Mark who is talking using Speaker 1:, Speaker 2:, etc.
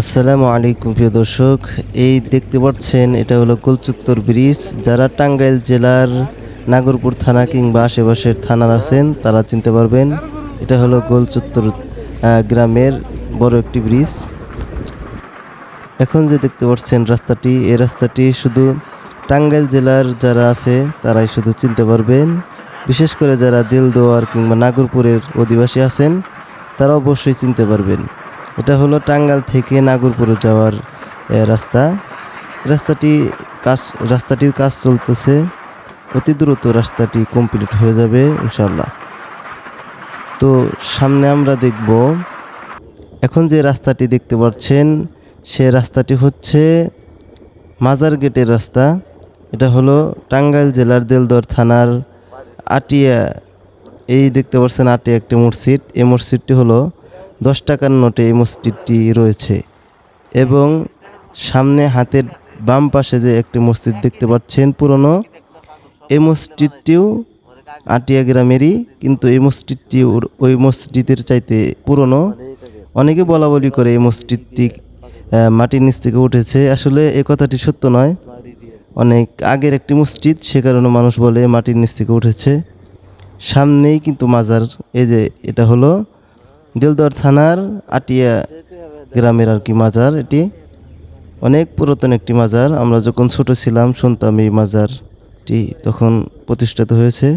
Speaker 1: আসসালামু আলাইকুম প্রিয় দর্শক। এই দেখতে পাচ্ছেন এটা হলো গোলচত্বর ব্রিজ। যারা টাঙ্গাইল জেলার নাগরপুর থানা কিংবা আশেপাশের থানার আছেন তারা চিনতে পারবেন এটা হলো গোলচত্বর আহ, গ্রামের বড় একটি ব্রিজ। এখন যে দেখতে পাচ্ছেন রাস্তাটি এই রাস্তাটি শুধু টাঙ্গাইল জেলার যারা আছে তারাই শুধু চিনতে পারবেন। বিশেষ করে যারা দিলদোয়ার কিংবা নাগরপুরের অধিবাসী আছেন তারা অবশ্যই চিনতে পারবেন। এটা হলো টাঙ্গাইল থেকে নাগরপুরে যাওয়ার রাস্তা। রাস্তাটি কাজ, রাস্তাটির কাজ চলতেছে। অতি দ্রুত রাস্তাটি কমপ্লিট হয়ে যাবে ইনশাল্লাহ তো সামনে আমরা দেখব, এখন যে রাস্তাটি দেখতে পাচ্ছেন, সে রাস্তাটি হচ্ছে মাজার গেটের রাস্তা। এটা হলো টাঙ্গাইল জেলার দেলদর থানার আটিয়া, এই দেখতে পাচ্ছেন আটিয়া একটি মসজিদ। এই মসজিদটি হলো দশ টাকার নোটে এই মসজিদটি রয়েছে এবং সামনে হাতের বাম পাশে যে একটি মসজিদ দেখতে পাচ্ছেন পুরনো, এই মসজিদটিও আটিয়া গ্রামেরই, কিন্তু এই মসজিদটি ওই মসজিদের চাইতে পুরনো। অনেকে বলা বলি করে এই মসজিদটি মাটির নিচ থেকে উঠেছে। আসলে এই কথাটি সত্য নয়। অনেক আগের একটি মসজিদ, সে কারণে মানুষ বলে মাটির নিচ থেকে উঠেছে। সামনেই কিন্তু মাজার, এই যে এটা হলো দিলদর থানার আটিয়া গ্রামের আর কি মাজার এটি। অনেক পুরাতন একটি মাজার। আমরা যখন ছোট ছিলাম, শুনতাম এই মাজারটি তখন প্রতিষ্ঠিত হয়েছে।